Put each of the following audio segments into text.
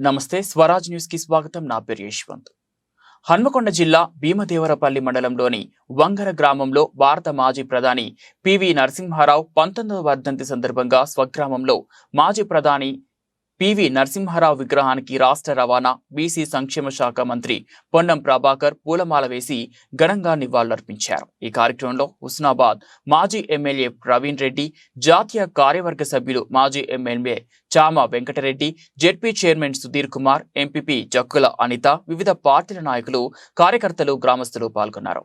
నమస్తే స్వరాజ్ న్యూస్కి స్వాగతం. నా పేరు యశ్వంత్. హన్మకొండ జిల్లా భీమదేవరపల్లి మండలంలోని వంగర గ్రామంలో భారత మాజీ ప్రధాని పివి నరసింహారావు పంతొమ్మిదవ వర్ధంతి సందర్భంగా స్వగ్రామంలో మాజీ ప్రధాని పివి నరసింహారావు విగ్రహానికి రాష్ట్ర రవాణా బీసీ సంక్షేమ శాఖ మంత్రి పొన్నం ప్రభాకర్ పూలమాల వేసి ఘనంగా నివాళులర్పించారు. ఈ కార్యక్రమంలో హుస్నాబాద్ మాజీ ఎమ్మెల్యే ప్రవీణ్ రెడ్డి జాతీయ కార్యవర్గ సభ్యులు మాజీ MLA Chama Venkatareddy ZP chairman Sudhir Kumar MPP Jakkula Anitha వివిధ పార్టీల నాయకులు కార్యకర్తలు గ్రామస్తులు పాల్గొన్నారు.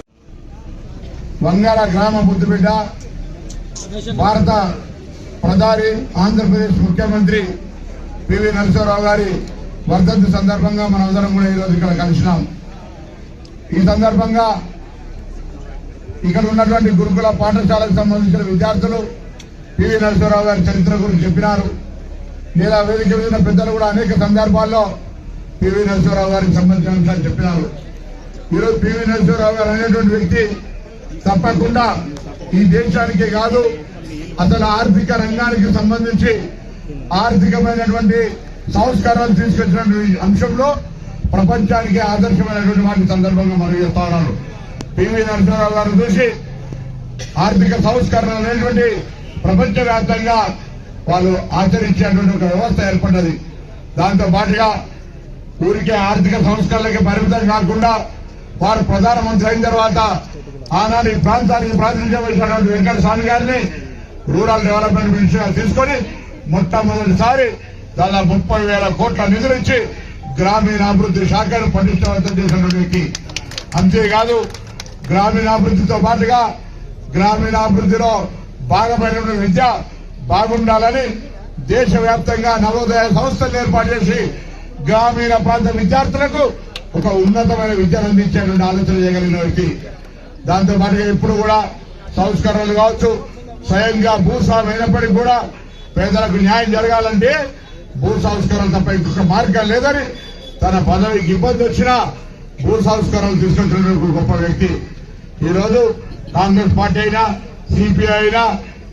వంగాల గ్రామ బుద్ధిబిడ్డ భారత ప్రధాని ఆంధ్రప్రదేశ్ ముఖ్యమంత్రి పివి నరసింహరావు గారి వర్ధంతి సందర్భంగా మనమందరం కూడా ఈరోజు ఇక్కడ కలిసినాం. ఈ సందర్భంగా ఇక్కడ ఉన్నటువంటి గురుకుల పాఠశాలకు సంబంధించిన విద్యార్థులు పివి నరసింహరావు గారి చరిత్ర గురించి చెప్పినారు. లేదా వేదిక మీద పెద్దలు కూడా అనేక సందర్భాల్లో పివి నరసింహరావు గారికి సంబంధించిన అంశాలు చెప్పినారు. ఈరోజు పివి నరసింహరావు గారు అనేటువంటి వ్యక్తి తప్పకుండా ఈ దేశానికే కాదు అసలు ఆర్థిక రంగానికి సంబంధించి ఆర్థికమైనటువంటి సంస్కారాలు తీసుకొచ్చినటువంటి అంశంలో ప్రపంచానికి ఆదర్శమైనటువంటి వాటి సందర్భంగా మనం చేస్తా ఉన్నాను. పివి నరసింహరావు గారు చూసి ఆర్థిక సంస్కరణ అనేటువంటి ప్రపంచవ్యాప్తంగా వాళ్ళు ఆచరించేటువంటి ఒక వ్యవస్థ ఏర్పడ్డది. దాంతో పాటుగా ఊరికే ఆర్థిక సంస్కరణలకి పరిమితం కాకుండా వారు ప్రధానమంత్రి అయిన తర్వాత ఆనాడు ఈ ప్రాంతానికి ప్రాతినిధ్యం వహించినటువంటి వెంకట స్వామి గారిని రూరల్ డెవలప్మెంట్ మినిస్టర్ తీసుకొని మొట్టమొదటిసారి దాదాపు ముప్పై వేల కోట్ల నిధులు ఇచ్చి గ్రామీణాభివృద్ధి శాఖను పటిష్టవంతం చేసినటువంటి వ్యక్తి. అంతేకాదు గ్రామీణాభివృద్ధితో పాటుగా గ్రామీణాభివృద్ధిలో భాగమైనటువంటి విద్య బాగుండాలని దేశవ్యాప్తంగా నవోదయ సంస్థలు ఏర్పాటు చేసి గ్రామీణ ప్రాంత విద్యార్థులకు ఒక ఉన్నతమైన విద్యను అందించేటువంటి ఆలోచన చేయగలిగిన వ్యక్తి. దాంతో పాటుగా ఇప్పుడు కూడా సంస్కరణలు కావచ్చు స్వయంగా భూస్వామి అయినప్పటికీ కూడా పేదలకు న్యాయం జరగాలంటే భూ సంస్కరణ తప్ప ఇంకొక మార్గం లేదని తన పదవికి ఇబ్బంది వచ్చినా భూ సంస్కరణలు తీసుకొచ్చినటువంటి గొప్ప వ్యక్తి. ఈరోజు కాంగ్రెస్ పార్టీ అయినా సిపిఐ అయినా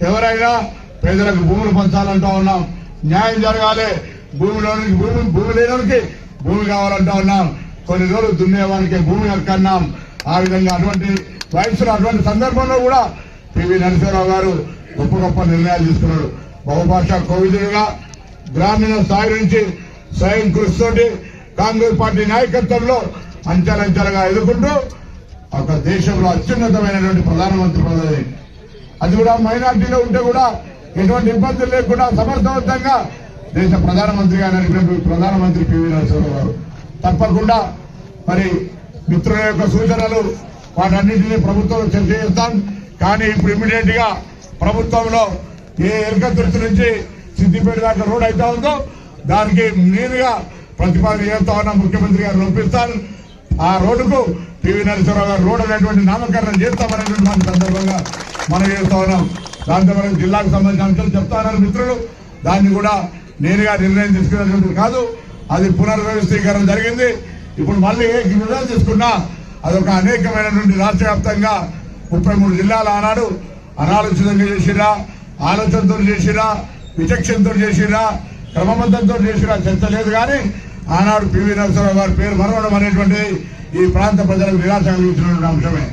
ఎవరైనా పేదలకు భూములు పంచాలంటూ ఉన్నాం. న్యాయం జరగాలి. భూమిలోనికి భూమి భూమి లేనికి భూమి కావాలంటూ ఉన్నాం. కొన్ని రోజులు దున్నేవానికి భూమి హక్కు ఆ విధంగా అటువంటి వయసులో అటువంటి సందర్భంలో కూడా పివి నరసింహరావు గారు గొప్ప గొప్ప నిర్ణయాలు తీసుకున్నాడు బహుభాష కోవిదులుగా గ్రామీణ స్థాయి నుంచి స్వయం కృషితోటి కాంగ్రెస్ పార్టీ నాయకత్వంలో అంచెలంచెలుగా ఎదుర్కొంటూ ఒక దేశంలో అత్యున్నతమైనటువంటి ప్రధానమంత్రి పదవి. అది కూడా మైనార్టీలో ఉంటే కూడా ఎటువంటి ఇబ్బందులు లేకుండా సమర్థవంతంగా దేశ ప్రధానమంత్రిగా నడిపినటువంటి ప్రధానమంత్రి పివి నరసింహరావు గారు. తప్పకుండా మరి మిత్రుల యొక్క సూచనలు వాటన్నింటినీ ప్రభుత్వంలో చర్చ చేస్తాం కానీ ఇప్పుడు ఇమీడియట్గా ప్రభుత్వంలో ఏ ఎరకతుర్తి నుంచి సిద్దిపేట దాకా రోడ్ అయితే ఉందో దానికి నేరుగా ప్రతిపాదన చేస్తా ఉన్న ముఖ్యమంత్రి గారు రూపిస్తాను ఆ రోడ్డుకు పివి నరసింహరావు గారు రోడ్ అనేటువంటి నామకరణం చేస్తామనేటువంటి దాని సందర్భంగా మనం చేస్తా ఉన్నాం. దాంతో మనం జిల్లాకు సంబంధించిన అంశాలు చెప్తా ఉన్నారు మిత్రులు. దాన్ని కూడా నేరుగా నిర్ణయం తీసుకునేటువంటిది కాదు. అది పునర్వ్యవస్థీకరణ జరిగింది. ఇప్పుడు మళ్ళీ విడుదల నిర్ణయం తీసుకున్నా అదొక అనేకమైనటువంటి రాష్ట్ర వ్యాప్తంగా ముప్పై మూడు జిల్లాలు ఆనాడు అనాలోచితంగా చేసిరా ఆలోచనతో చేసిరా విచక్షణతో చేసిరా క్రమబద్ధంతో చేసిరా చర్చ లేదు కానీ ఆనాడు పివి నరసింహరావు గారి పేరు మరవడం అనేటువంటి ఈ ప్రాంత ప్రజలకు నిరాశ కలిగించినటువంటి అంశమే.